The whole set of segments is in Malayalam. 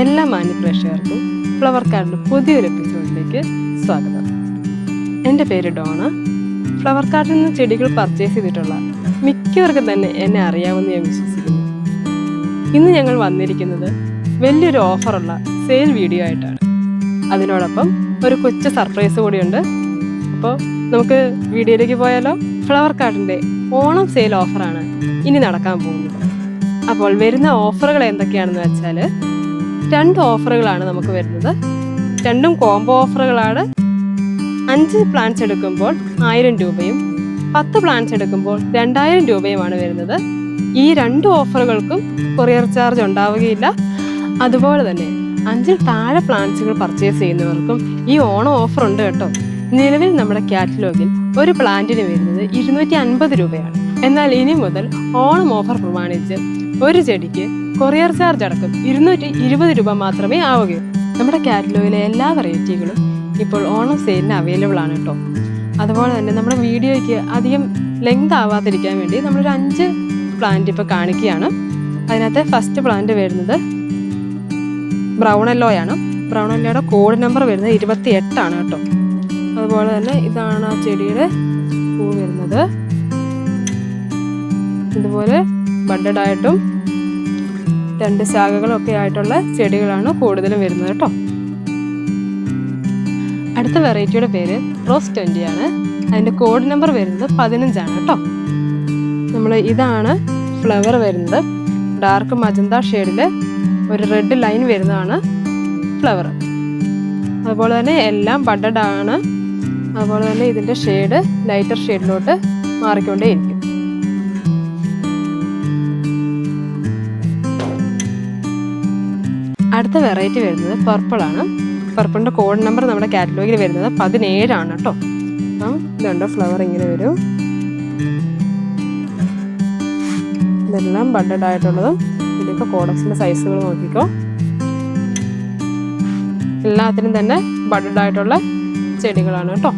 എല്ലാ മാന്യ പ്രേക്ഷകർക്കും ഫ്ലവർ കാർഡിന്റെ പുതിയൊരു എപ്പിസോഡിലേക്ക് സ്വാഗതം. എന്റെ പേര് ഡോണ. ഫ്ലവർ കാർഡിൽ നിന്ന് ചെടികൾ പർച്ചേസ് ചെയ്തിട്ടുള്ള മിക്കവർക്കും തന്നെ എന്നെ അറിയാമെന്ന് ഞാൻ വിശ്വസിക്കുന്നു. ഇന്ന് ഞങ്ങൾ വന്നിരിക്കുന്നത് വലിയൊരു ഓഫറുള്ള സെയിൽ വീഡിയോ ആയിട്ടാണ്. അതിനോടൊപ്പം ഒരു കൊച്ചു സർപ്രൈസ് കൂടിയുണ്ട്. അപ്പോൾ നമുക്ക് വീഡിയോയിലേക്ക് പോയാലോ? ഫ്ലവർ കാർഡിന്റെ ഓണം സെയിൽ ഓഫറാണ് ഇനി നടക്കാൻ പോകുന്നത്. അപ്പോൾ വരുന്ന ഓഫറുകൾ എന്തൊക്കെയാണെന്ന് വെച്ചാൽ രണ്ട് ഓഫറുകളാണ് നമുക്ക് വരുന്നത്. രണ്ടും കോംബോ ഓഫറുകളാണ്. അഞ്ച് പ്ലാൻസ് എടുക്കുമ്പോൾ ആയിരം രൂപയും പത്ത് പ്ലാൻസ് എടുക്കുമ്പോൾ രണ്ടായിരം രൂപയുമാണ് വരുന്നത്. ഈ രണ്ട് ഓഫറുകൾക്കും കൊറിയർ ചാർജ് ഉണ്ടാവുകയില്ല. അതുപോലെ തന്നെ അഞ്ചിൽ താഴെ പ്ലാൻസുകൾ പർച്ചേസ് ചെയ്യുന്നവർക്കും ഈ ഓണം ഓഫർ ഉണ്ട് കേട്ടോ. നിലവിൽ നമ്മുടെ കാറ്റലോഗിൽ ഒരു പ്ലാന്റിന് വരുന്നത് ഇരുന്നൂറ്റി അൻപത് രൂപയാണ്. എന്നാൽ ഇനി മുതൽ ഓണം ഓഫർ പ്രമാണിച്ച് ഒരു ചെടിക്ക് കൊറിയർ ചാർജ് അടക്കം ഇരുന്നൂറ്റി ഇരുപത് രൂപ മാത്രമേ ആവുകയുള്ളൂ. നമ്മുടെ കാറ്റലോഗിലെ എല്ലാ വെറൈറ്റികളും ഇപ്പോൾ ഓണം സെയിലിന് അവൈലബിൾ ആണ് കേട്ടോ. അതുപോലെ തന്നെ നമ്മുടെ വീഡിയോയ്ക്ക് അധികം ലെങ്ത് ആവാതിരിക്കാൻ വേണ്ടി നമ്മളൊരു അഞ്ച് പ്ലാന്റ് ഇപ്പോൾ കാണിക്കുകയാണ്. അതിനകത്ത് ഫസ്റ്റ് പ്ലാന്റ് വരുന്നത് ബ്രൗൺ ബ്രൗണല്ലോയുടെ കോഡ് നമ്പർ വരുന്നത് ഇരുപത്തി എട്ടാണ് കേട്ടോ. അതുപോലെ തന്നെ ഇതാണ് ആ ചെടിയുടെ പൂ വരുന്നത്. ഇതുപോലെ ബഡഡ് ആയിട്ടും രണ്ട് ശാഖകളൊക്കെ ആയിട്ടുള്ള ചെടികളാണ് കൂടുതലും വരുന്നത് കേട്ടോ. അടുത്ത വെറൈറ്റിയുടെ പേര് റോസ് ട്വന്റി ആണ് അതിന്റെ കോഡ് നമ്പർ വരുന്നത് പതിനഞ്ചാണ് കേട്ടോ. നമ്മൾ ഇതാണ് ഫ്ലവർ വരുന്നത്. ഡാർക്ക് മജന്ത ഷെയ്ഡിൽ ഒരു റെഡ് ലൈൻ വരുന്നതാണ് ഫ്ലവർ. അതുപോലെ തന്നെ എല്ലാം ബഡഡ് ആണ് അതുപോലെ തന്നെ ഇതിന്റെ ഷെയ്ഡ് ലൈറ്റർ ഷെയ്ഡിലോട്ട് മാറിക്കൊണ്ടേയിരിക്കും അടുത്ത വെറൈറ്റി വരുന്നത് പർപ്പിൾ ആണ്. പർപ്പിളിന്റെ കോഡ് നമ്പർ നമ്മുടെ കാറ്റലോഗിൽ വരുന്നത് പതിനേഴാണ് കേട്ടോ. അപ്പം ഇതുണ്ട് ഫ്ലവർ ഇങ്ങനെ വരും. ഇതെല്ലാം ബഡഡ് ആയിട്ടുള്ളതും ഇതിപ്പോൾ കോഡക്സിന്റെ സൈസുകൾ നോക്കിക്കോ. എല്ലാത്തിനും തന്നെ ബഡഡ് ആയിട്ടുള്ള ചെടികളാണ് കേട്ടോ.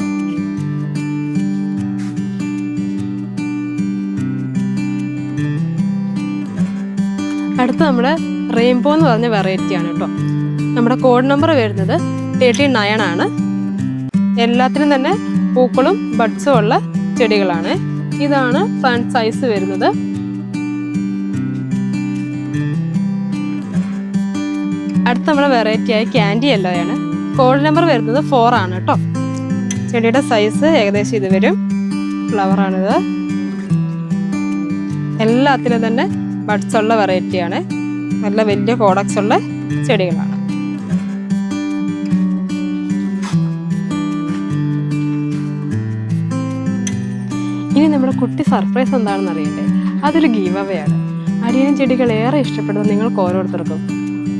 അടുത്ത നമ്മുടെ റെയിൻബോ എന്ന് പറഞ്ഞ വെറൈറ്റി ആണ് കേട്ടോ. നമ്മുടെ കോഡ് നമ്പർ വരുന്നത് തേർട്ടി നയൻ ആണ്. എല്ലാത്തിനും തന്നെ പൂക്കളും ബഡ്സും ഉള്ള ചെടികളാണ്. ഇതാണ് ഫ്രണ്ട് സൈസ് വരുന്നത്. അടുത്ത നമ്മുടെ വെറൈറ്റി ആയ ക്യാൻഡി യെല്ലോ ആണ്. കോഡ് നമ്പർ വരുന്നത് ഫോർ ആണ് കേട്ടോ. ചെടിയുടെ സൈസ് ഏകദേശം ഇത് വരും. ഫ്ലവറാണിത് എല്ലാത്തിനും തന്നെ ബഡ്സുള്ള വെറൈറ്റിയാണ് നല്ല വലിയ കോഡക്സ് ഉള്ള ചെടികളാണ്. ഇനി നമ്മുടെ കുട്ടി സർപ്രൈസ് എന്താണെന്ന് അറിയണ്ടേ? അതൊരു ഗീവ് അവേ ആണ്. അടിയനും ചെടികൾ ഏറെ ഇഷ്ടപ്പെടുന്ന നിങ്ങൾക്ക് ഓരോരുത്തർക്കും.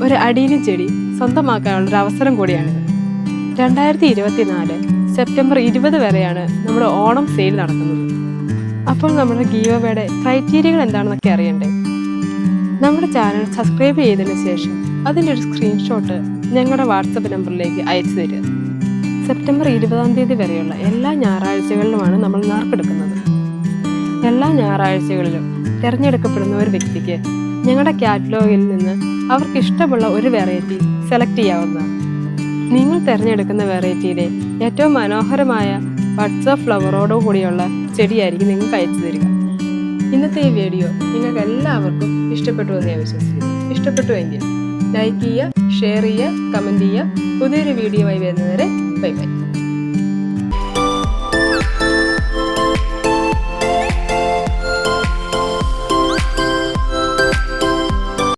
ഒരു അടിയനും ചെടി സ്വന്തമാക്കാനുള്ള ഒരു അവസരം കൂടിയാണിത് രണ്ടായിരത്തി ഇരുപത്തിനാല് സെപ്റ്റംബർ ഇരുപത് വരെയാണ് നമ്മുടെ ഓണം സെയിൽ നടക്കുന്നത്. അപ്പോൾ നമ്മുടെ ഗീവവയുടെ ക്രൈറ്റീരിയകൾ എന്താണെന്നൊക്കെ അറിയണ്ടേ? നമ്മുടെ ചാനൽ സബ്സ്ക്രൈബ് ചെയ്തതിന് ശേഷം അതിന്റെ ഒരു സ്ക്രീൻഷോട്ട് ഞങ്ങളുടെ വാട്സപ്പ് നമ്പറിലേക്ക് അയച്ചു തരിക. സെപ്റ്റംബർ ഇരുപതാം തീയതി വരെയുള്ള എല്ലാ ഞായറാഴ്ചകളിലുമാണ് നമ്മൾ നറുക്കെടുക്കുന്നത് എല്ലാ ഞായറാഴ്ചകളിലും തിരഞ്ഞെടുക്കപ്പെടുന്ന ഒരു വ്യക്തിക്ക് ഞങ്ങളുടെ കാറ്റലോഗിൽ നിന്ന് അവർക്ക് ഇഷ്ടമുള്ള ഒരു വെറൈറ്റി സെലക്ട് ചെയ്യാവുന്നതാണ്. നിങ്ങൾ തിരഞ്ഞെടുക്കുന്ന വെറൈറ്റിയിലെ ഏറ്റവും മനോഹരമായ ഓഫ് ഫ്ലവറോടു കൂടിയുള്ള ചെടിയായിരിക്കും നിങ്ങൾക്ക് അയച്ചു തരിക. ഇന്നത്തെ ഈ വീഡിയോ നിങ്ങൾക്ക് എല്ലാവർക്കും ഇഷ്ടപ്പെട്ടു എന്ന് ഞാൻ വിശ്വസിക്കുന്നു. ഇഷ്ടപ്പെട്ടുവെങ്കിൽ ലൈക്ക് ചെയ്യുക ഷെയർ ചെയ്യുക കമന്റ് ചെയ്യുക. പുതിയൊരു വീഡിയോ ആയി വരുന്നവരെ